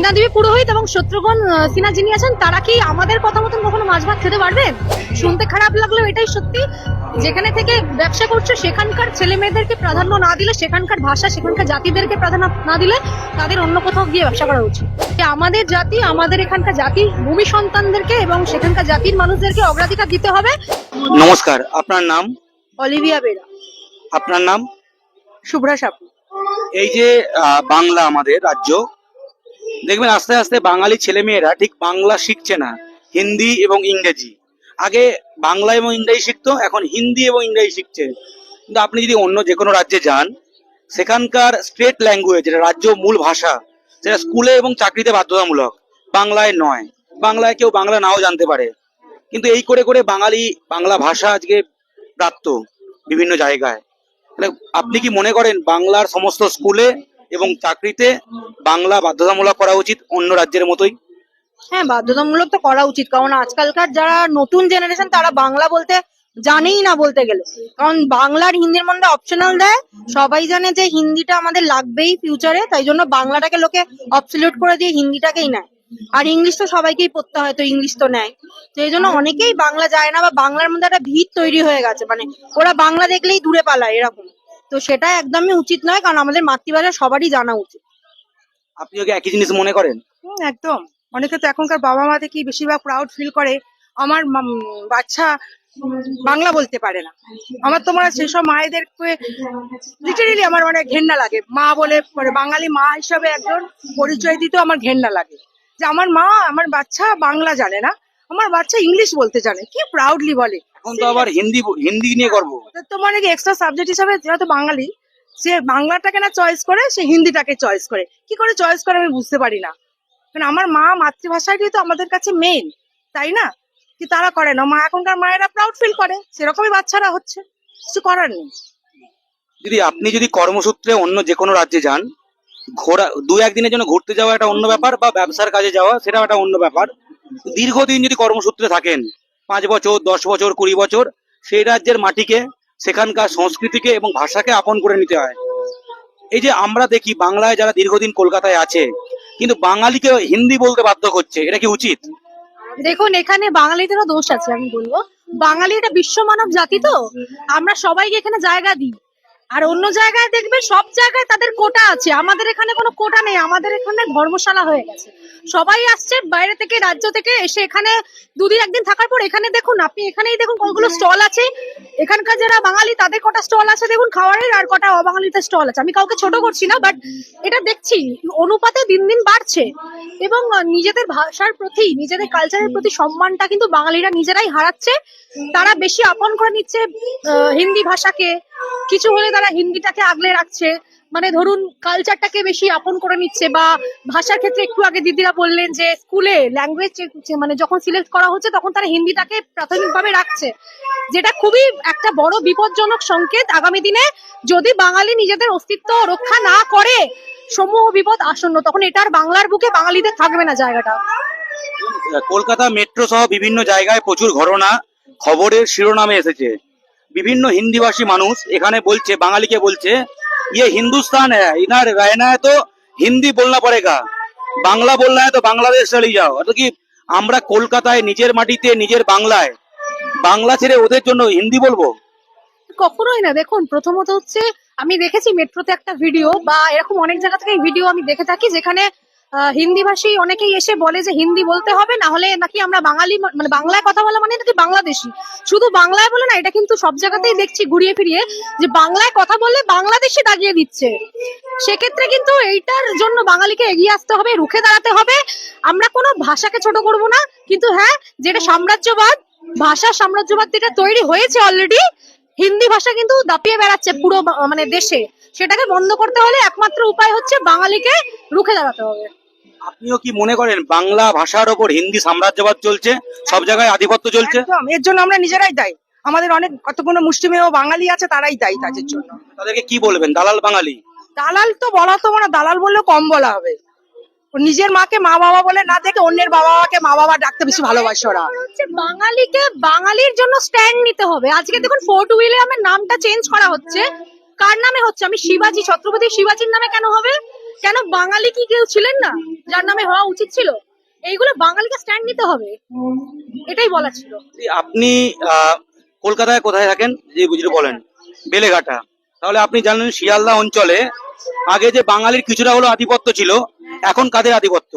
মীনা দেবী পুরোহিত এবং শত্রুঘ্ন সিনহা যিনি আছেন তারা কি আমাদের কথা মতন কখনো মাছ ভাত খেতে পারবেন শুনতে খারাপ লাগলেও এটাই সত্যি। যেখানে থেকে ব্যবসা করছে সেখানকার ছেলে মেয়েদেরকে প্রাধান্য না দিলে সেখানকার ভাষা সেখানকার জাতিদেরকে প্রাধান্য না দিলে তাদের অন্য কোথাও গিয়ে ব্যবসা করা উচিত। আমাদের জাতি আমাদের এখানকার জাতির ভূমি সন্তানদেরকে এবং সেখানকার জাতির মানুষদেরকে অগ্রাধিকার দিতে হবে। নমস্কার আপনার নাম? অলিভিয়া বেরা। আপনার নাম? শুভ্রা সাপু এই যে বাংলা আমাদের রাজ্য দেখবেন আস্তে আস্তে বাঙালি ছেলেমেয়েরা ঠিক বাংলা শিখছে না, হিন্দি এবং ইংরেজি। আগে বাংলা এবং ইংরেজি শিখতো, এখন হিন্দি এবং ইংরেজি শিখছে। কিন্তু আপনি যদি অন্য যে কোনো রাজ্যে যান, সেখানকার স্টেট ল্যাঙ্গুয়েজ, যেটা রাজ্য মূল ভাষা, সেটা স্কুলে এবং চাকরিতে বাধ্যতামূলক, বাংলায় নয়। বাংলায় কেউ বাংলা নাও জানতে পারে। কিন্তু এই করে করে বাঙালি বাংলা ভাষা আজকে প্রাপ্ত বিভিন্ন জায়গায়। আপনি কি মনে করেন বাংলার সমস্ত স্কুলে এবং চাকরিতে বাংলা বাধ্যতামূলক করা উচিত অন্য রাজ্যের মতোই? হ্যাঁ বাধ্যতামূলক তো করা উচিত। কারণ আজকালকার যারা নতুন জেনারেশন তারা বাংলা বলতে জানেই না বলতে গেলে। কারণ বাংলার হিন্দির মধ্যে অপশনাল দেয়, সবাই জানে যে হিন্দিটা আমাদের লাগবেই ফিউচারে তাই জন্য বাংলাটাকে লোকে অবসলিউট করে দিয়ে হিন্দিটাকেই নেয়। আর ইংলিশ তো সবাইকেই পড়তে হয়, তো ইংলিশ তো নেয়। তো এই জন্য অনেকেই বাংলা যায় না বা বাংলার মধ্যে একটা ভিত তৈরি হয়ে গেছে। মানে ওরা বাংলা দেখলেই দূরে পালায়, এরকম। তো সেটা একদমই উচিত নয় কারণ আমাদের মাতৃভাষা সবারই জানা উচিত। আপনিও কি একই জিনিস মনে করেন? হুম, একদম। অনেকে তো এখনকার বাবা মা দেখি বেশিরভাগ প্রাউড ফিল করে। আমার মাম- বাচ্চা উম, বাংলা বলতে পারে না। আমার তো মনে হয় সেসব মায়েদেরকে লিটারেলি আমার অনেক ঘেন্না লাগে। মা বলে মানে বাঙালি মা হিসাবে একজন পরিচয় দিতেও আমার ঘেন্না লাগে। যে আমার মা আমার বাচ্চা বাংলা জানে না। আমার বাচ্চা ইংলিশ বলতে জানে কি প্রাউডলি বলে। এখন তো আবার হিন্দি হিন্দি নিয়ে গর্ব। ওদের তো মানে এক্সট্রা সাবজেক্ট হিসাবে যেহেতু বাঙালি সে বাংলাটাকে না চয়েস করে সে হিন্দিটাকে চয়েস করে। কি করে চয়েস করে আমি বুঝতে পারি না। কারণ আমার মা মাতৃভাষাটাই তো আমাদের কাছে মেন তাই না? কি তারা করে না। মা এখনকার মায়েরা প্রাউড ফিল করে সেরকমই বাচ্চারা হচ্ছে। কিছু করার নেই। যদি আপনি যদি কর্মসূত্রে অন্য যে কোনো রাজ্যে যান ঘোরা দু একদিনের জন্য ঘুরতে যাওয়া একটা অন্য ব্যাপার বা ব্যবসার কাজে যাওয়া সেটা একটা অন্য ব্যাপার। দীর্ঘদিন যদি কর্মসূত্রে থাকেন, পাঁচ বছর, দশ বছর, কুড়ি বছর, সেই রাজ্যের মাটিকে, সেখানকার সংস্কৃতিকে এবং ভাষাকে আপন করে নিতে হয়। এই যে আমরা দেখি, বাংলায় যারা দীর্ঘদিন কলকাতায় আছে, কিন্তু বাঙালিকে হিন্দি বলতে বাধ্য করছে, এটা কি উচিত? দেখুন, এখানে বাঙালিদেরও দোষ আছে, আমি বলব। বাঙালি এটা বিশ্ব মানব জাতি তো। আমরা সবাইকে এখানে জায়গা দিই। আর অন্য জায়গায় দেখবে সব জায়গায় তাদের কোটা আছে। আমাদের এখানে কোনো কোটা নেই। আমাদের এখানে ধর্মশালা হয়ে গেছে। সবাই আসছে বাইরে থেকে রাজ্য থেকে এসে এখানে দুদিন একদিন থাকার পর এখানে দেখুন আপনি এখানেই দেখুন কতগুলো স্টল আছে। এখানকার যারা বাঙালি তাদের কটা স্টল আছে দেখুন খাবারের আর কটা অবাঙালিতে স্টল আছে। আমি কাউকে ছোট করছি না বাট এটা দেখছি অনুপাতে দিন দিন বাড়ছে। এবং নিজেদের ভাষার প্রতি নিজেদের কালচারের প্রতি সম্মানটা কিন্তু বাঙালিরা নিজেরাই হারাচ্ছে। তারা বেশি আপন করে নিচ্ছে হিন্দি ভাষাকে। কিছু হলে তারা হিন্দিটাকে আগলে রাখছে। মানে ধরুন কালচারটাকে বেশি আপন করে নিচ্ছে বা ভাষার ক্ষেত্রে একটু আগে দিদিরা বললেন যে, স্কুলে ল্যাঙ্গুয়েজ মানে যখন সিলেক্ট করা হচ্ছে, তখন তারা হিন্দিটাকে প্রাথমিকভাবে রাখছে। যেটা খুবই একটা বড় বিপজ্জনক সংকেত। আগামী দিনে যদি বাঙালি নিজেদের অস্তিত্ব রক্ষা না করে, সমূহ বিপদ আসন্ন, তখন এটার বাংলার বুকে বাঙালিদের থাকবে না জায়গাটা। কলকাতা মেট্রো সহ বিভিন্ন জায়গায় প্রচুর ঘটনা। খবরের শিরোনামে এসেছে। বিভিন্ন হিন্দিভাষী মানুষ এখানে বলছে বাঙালিকে বলছে ये हिंदुस्तान है इधर रहना है तो হিন্দি বলনা পড়েগা বাংলা বলনা है तो বাংলাদেশ চলে যাও অর্থাৎ কি আমরা কলকাতায় নিজের মাটিতে নিজের বাংলায় বাংলা ছেড়ে ওদের জন্য হিন্দি বলবো কখনোই না দেখুন প্রথমত হচ্ছে আমি দেখেছি মেট্রোতে একটা ভিডিও বা এরকম অনেক জায়গা থেকে ভিডিও আমি দেখে থাকি যেখানে আহ, হিন্দি ভাষী অনেকেই এসে বলে যে হিন্দি বলতে হবে, না হলে নাকি আমরা বাঙালি মানে বাংলায় কথা বলা মানে নাকি বাংলাদেশি। শুধু বাংলায় বলে না, এটা কিন্তু সব জায়গাতেই দেখছি ঘুরিয়ে ফিরিয়ে, যে বাংলায় কথা বললে বাংলাদেশি দাগিয়ে দিচ্ছে। সেক্ষেত্রে কিন্তু এইটার জন্য বাঙালিকে এগিয়ে আসতে হবে, রুখে দাঁড়াতে হবে। আমরা কোনো ভাষাকে ছোট করব না, কিন্তু হ্যাঁ যেটা সাম্রাজ্যবাদ, ভাষা সাম্রাজ্যবাদ যেটা তৈরি হয়েছে অলরেডি হিন্দি ভাষা কিন্তু দাপিয়ে বেড়াচ্ছে পুরো মানে দেশে। সেটাকে বন্ধ করতে হলে একমাত্র উপায় হচ্ছে বাঙালিকে রুখে দাঁড়াতে হবে। আপনিও কি মনে করেন বাংলা ভাষার ওপর হিন্দি সাম্রাজ্যবাদ চলছে? সব জায়গায় আধিপত্য চলছে? একদম এর জন্য আমরা নিজেরাই দায়ী। আমাদের অনেক কতগুলো মুষ্টিমেয় বাঙালি আছে তারাই দায়ী তাদের জন্য। তাদেরকে কি বলবেন দালাল বাঙালি? দালাল তো বলা তো মানে দালাল বললেও কম বলা হবে। ও নিজের মাকে মা বাবা বলে না দেখে অন্যের বাবা মাকে মা বাবা ডাকতে বেশি ভালোবাসে ওরা। হচ্ছে বাঙালিকে বাঙালির জন্য স্ট্যান্ড নিতে হবে। আজকে দেখুন ফোর্ট উইলিয়ামের নামটা চেঞ্জ করা হচ্ছে। কার নামে হচ্ছে? আমি শিবাজি ছত্রপতি শিবাজির নামে কেন হবে? কেন বাঙালি কি কেউ ছিলেন না? যার নামে হওয়া উচিত ছিল? এইগুলো বাঙালিকে স্ট্যান্ড নিতে হবে। এটাই বলা ছিল। আপনি কলকাতায় কোথায় থাকেন? যে বুঝলে বলেন। বেলেঘাটা। তাহলে আপনি জানেন শিয়ালদা অঞ্চলে আগে যে বাঙালির কিছুটা হলো আধিপত্য ছিল এখন কাদের আধিপত্য?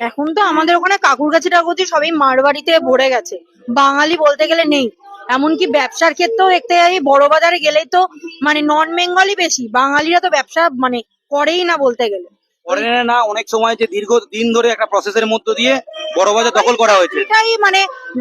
এখন তো আমাদের ওখানে কাকুর কাছে টাকুতি সবই মারবাড়িতে ভরে গেছে। বাঙালি বলতে গেলে নেই। এমনকি ব্যবসার ক্ষেত্রেও দেখতে যাই বড় বাজারে গেলেই তো মানে নন বেঙ্গলি বেশি। বাঙালিরা তো ব্যবসা মানে করেই না বলতে গেলে। ফরেনার না অনেক সময় যে দীর্ঘ দিন ধরে একটা প্রসেসের মধ্য দিয়ে বড় বাজার দখল করা হয়েছে। এটাই মানে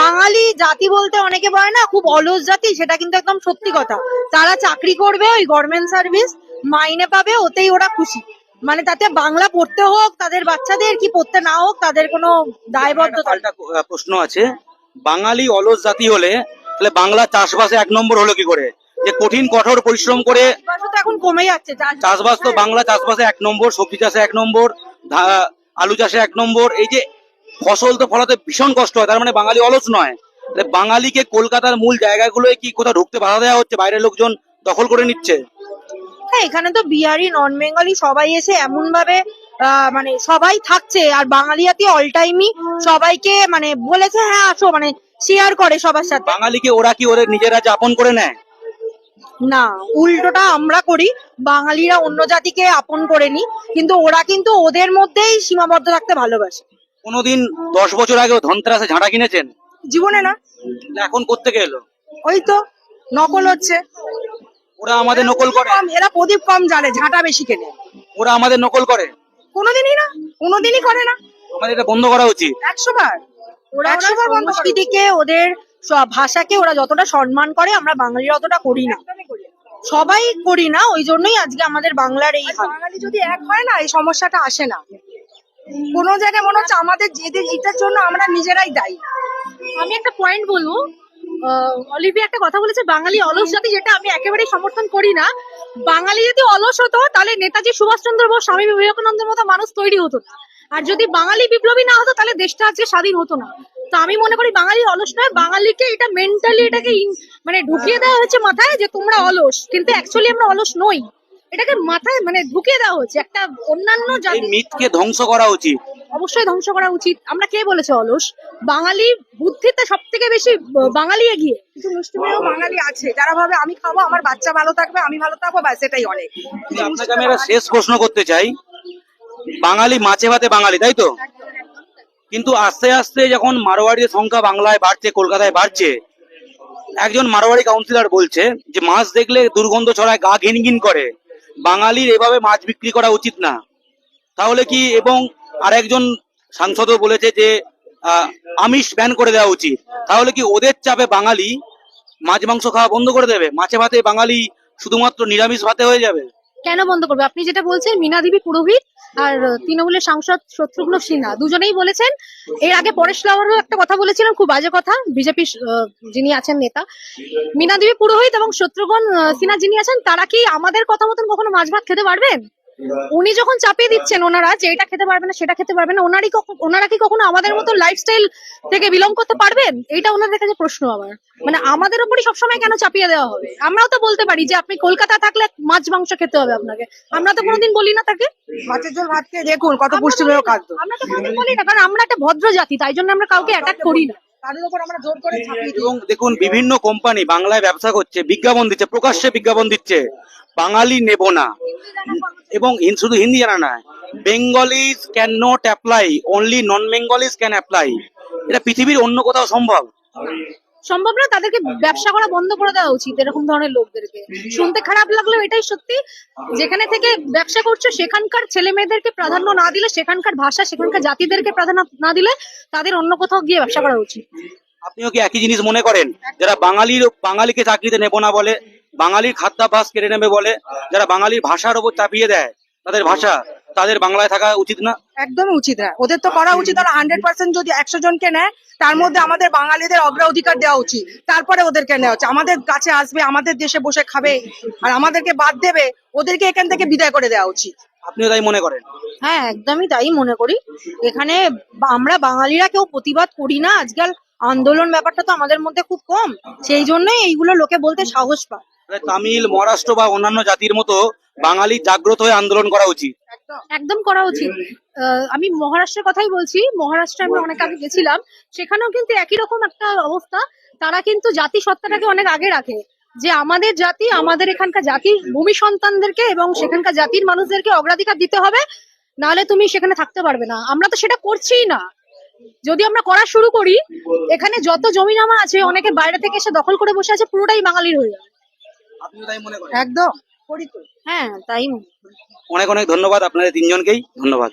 বাঙালি জাতি বলতে অনেকে বলে না খুব অলস জাতি সেটা কিন্তু একদম সত্যি কথা। তারা চাকরি করবে ওই গভর্নমেন্ট সার্ভিস মাইনে পাবে ওতেই ওরা খুশি। মানে তাতে বাংলা পড়তে হোক তাদের বাচ্চাদের কি পড়তে না হোক তাদের কোনো দায়বদ্ধতা প্রশ্ন আছে। বাঙালি অলস জাতি হলে তাহলে বাংলা চাষবাসে এক নম্বর হলো কি করে? যে কঠিন কঠোর পরিশ্রম করে তো এখন কমে যাচ্ছে চাষবাস- তো বাংলা চাষবাসে এক নম্বর সবজি চাষে এক নম্বর আলু চাষে এক নম্বর এই যে ফসল তো ফলাতে ভীষণ কষ্ট হয় তার মানে বাঙালি অলস নয়। বাঙালিকে কলকাতার মূল জায়গাগুলোয় কি কোথাও ঢুকতে বাধা দেওয়া হচ্ছে বাইরের লোকজন দখল করে নিচ্ছে? হ্যাঁ এখানে তো বিহারি নন বেঙ্গলি সবাই এসে এমন ভাবে আহ, মানে সবাই থাকছে আর বাঙালি জাতি অল টাইমই সবাইকে মানে বলেছে হ্যাঁ আসো মানে শেয়ার করে সবার সাথে। বাঙালিকে ওরা কি ওদের নিজেরা যাপন করে নেয়? না উল্টোটা আমরা করি। বাঙালিরা অন্য জাতিকে আপন করে নি কিন্তু ওরা কিন্তু ওদের মধ্যেই সীমাবদ্ধ থাকতে ভালোবাসে। কোনোদিন দশ বছর আগেও ধনতেরাসে ঝাঁটা কিনেছেন? জীবনে না। এখন করতে গেলো ওই তো নকল হচ্ছে। ওরা আমাদের নকল করে। কম এরা প্রদীপ কম জানে ঝাঁটা বেশি কেনে। ওরা আমাদের নকল করে। কোনোদিনই না কোনোদিনই করে না। আমাদের এটা বন্ধ করা উচিত। একশো বার। ওরা একশো বার বন্ধ করে। সংস্কৃতিকে ওদের স- ভাষাকে ওরা যতটা সম্মান করে আমরা বাঙালিরা অতটা করি না। সবাই করি না ওই জন্যই আজকে আমাদের বাংলার এই বাঙালি যদি এক হয় না এই সমস্যাটা আসে না। কোন জায়গায় মনে হচ্ছে আমাদের এদের এটার জন্য আমরা নিজেরাই দায়ী। আমি একটা পয়েন্ট বলব। আহ, অলিভিয়া একটা কথা বলেছে বাঙালি অলস জাতি যেটা আমি একেবারেই সমর্থন করি না বাঙালি যদি অলস হতো তাহলে নেতাজি সুভাষচন্দ্র বোস স্বামী বিবেকানন্দের মতো মানুষ তৈরি হতো না। আর যদি বাঙালি বিপ্লবী না হতো তাহলে দেশটা আজকে স্বাধীন হতো না। তো আমি মনে করি বাঙালি অলস নয় বাঙালিকে এটা মেন্টালি এটাকে ইন- মানে ঢুকিয়ে দেওয়া হয়েছে মাথায় যে তোমরা অলস কিন্তু অ্যাকচুয়ালি আমরা অলস নই। এটাকে মাথায় মানে ঢুকিয়ে দেওয়া হচ্ছে একটা অন্যান্য এই জাতি মিথকে ধ্বংস করা উচিত। অবশ্যই ধ্বংস করা উচিত। আমরা কে বলেছে অলস? বাঙালি বুদ্ধিতে সব থেকে বেশি বাঙালি এগিয়ে। কিছু মুষ্টিমেয় বাঙালি আছে যারা ভাবে আমি খাব আমার বাচ্চা ভালো থাকবে আমি ভালো থাকব ব্যাস এটাই অনেক। আপনাকে আমি শেষ প্রশ্ন করতে চাই। বাঙালি, মাছে ভাতে বাঙালি, তাই তো? কিন্তু আস্তে আস্তে যখন মারোয়াড়ির সংখ্যা বাংলায় বাড়ছে, কলকাতায় বাড়ছে, একজন মারোয়াড়ি কাউন্সিলর বলছে যে, মাছ দেখলে দুর্গন্ধ ছড়ায়, গা ঘিন ঘিন করে। বাঙালির এভাবে মাছ বিক্রি করা উচিত না। তাহলে কি এবং আরেকজন সাংসদও বলেছে যে আমিষ ব্যান করে দেওয়া উচিত। তাহলে কি ওদের চাপে বাঙালি মাছ, মাংস খাওয়া বন্ধ করে দেবে? মাছে ভাতে বাঙালি শুধুমাত্র নিরামিষ ভাতে হয়ে যাবে? কেন বন্ধ করবে? আপনি যেটা বলছেন মীনা দেবী পুরোহিত আর তৃণমূলের সাংসদ শত্রুঘ্ন সিনহা। দুজনেই বলেছেন, এর আগে পরেশ লাওয়ারও একটা কথা বলেছিলেন, খুব বাজে কথা বিজেপি যিনি আছেন নেতা। মিনাদেবী পুরোহিত এবং শত্রুঘ্ন সিনহা যিনি আছেন, তারা কি আমাদের কথা মতন কখনো মাছ ভাত খেতে পারবেন? উনি যখন চাপিয়ে দিচ্ছেন ওনারা যে এটা খেতে পারবে না সেটা খেতে পারবে না ওনারই ওনারা কি কখনো আমাদের মতো লাইফস্টাইল থেকে বিলং করতে পারবেন? এটা ওনাদের কাছে প্রশ্ন আমার। মানে আমাদের উপরই সবসময় কেন চাপিয়ে দেওয়া হবে? আমরাও তো বলতে পারি যে আপনি কলকাতা থাকলে মাছ মাংস খেতে হবে আপনাকে। আমরা তো কোনোদিন বলি না তাকে। মাছের ঝোল ভাত খেয়ে দেখুন কত পুষ্টিমেয় খাদ্য। আমরা তো কোনোদিন বলি না কারণ আমরা একটা ভদ্র জাতি তাই জন্য আমরা কাউকে অ্যাটাক করি না। তাদের উপর আমরা জোর করে ছাপিয়ে এবং দেখুন বিভিন্ন কোম্পানি বাংলায় ব্যবসা করছে বিজ্ঞাপন দিচ্ছে প্রকাশ্যে বিজ্ঞাপন দিচ্ছে। বাঙালি নেব না। এবং শুধু হিন্দি জানা না Bengalis can not apply only non Bengalis can apply এটা পৃথিবীর অন্য কোথাও সম্ভব? সম্ভব না তাদেরকে ব্যবসা করা বন্ধ করে দেওয়া উচিত এরকম ধরনের লোকদেরকে। শুনতে খারাপ লাগলেও এটাই সত্যি যেখানে থেকে ব্যবসা করছ সেখানকার ছেলে মেয়েদেরকে প্রাধান্য না দিলে সেখানকার ভাষা সেখানকার জাতিদেরকে প্রাধান্য না দিলে তাদের অন্য কোথাও গিয়ে ব্যবসা করা উচিত। আপনিও কি একই জিনিস মনে করেন? যারা বাঙালির বাঙালিকে চাকরিতে নেব না বলে বাঙালির খাদ্যাভ্যাস কেড়ে নেবে বলে যারা বাঙালির ভাষার ওপর চাপিয়ে দেয় তাদের ভাষা তাদের বাংলায় থাকা উচিত না। একদমই উচিত না। ওদের তো করা উচিত। ওরা হান্ড্রেড পার্সেন্ট যদি একশো জনকে নেয় তার মধ্যে আমাদের বাঙালিদের অগ্রাধিকার দেওয়া উচিত। তারপরে ওদেরকে নেওয়া উচিত। আমাদের কাছে আসবে আমাদের দেশে বসে খাবে আর আমাদেরকে বাদ দেবে ওদেরকে এখান থেকে বিদায় করে দেওয়া উচিত। আপনিও তাই মনে করেন? হ্যাঁ একদমই তাই মনে করি। এখানে বা- আমরা বাঙালিরা কেউ প্রতিবাদ করি না। আজকাল আন্দোলন ব্যাপারটা তো আমাদের মধ্যে খুব কম। সেই জন্যই এইগুলো লোকে বলতে সাহস পায়। তামিল মহারাষ্ট্র বা অন্যান্য জাতির মতো বাঙালি জাগ্রত হয়ে আন্দোলন করা উচিত। একদম। করা উচিত। আমি মহারাষ্ট্রের কথাই বলছি। মহারাষ্ট্রে আমি অনেক আগে গেছিলাম। সেখানেও কিন্তু একই রকম একটা অবস্থা। তারা কিন্তু জাতি সত্তাটাকে অনেক আগে রাখে। যে আমাদের জাতি আমাদের এখানকার জাতির ভূমি সন্তানদেরকে এবং সেখানকার জাতির মানুষদেরকে অগ্রাধিকার দিতে হবে। নাহলে তুমি সেখানে থাকতে পারবে না। আমরা তো সেটা করছিই না। যদি আমরা করা শুরু করি এখানে যত জমি জমা আছে অনেকে বাইরে থেকে এসে দখল করে বসে আছে পুরোটাই বাঙালির হয়ে যাবে। মনে একদম। হ্যাঁ তাই মনে অনেক অনেক ধন্যবাদ আপনাদের তিনজনকেই। ধন্যবাদ।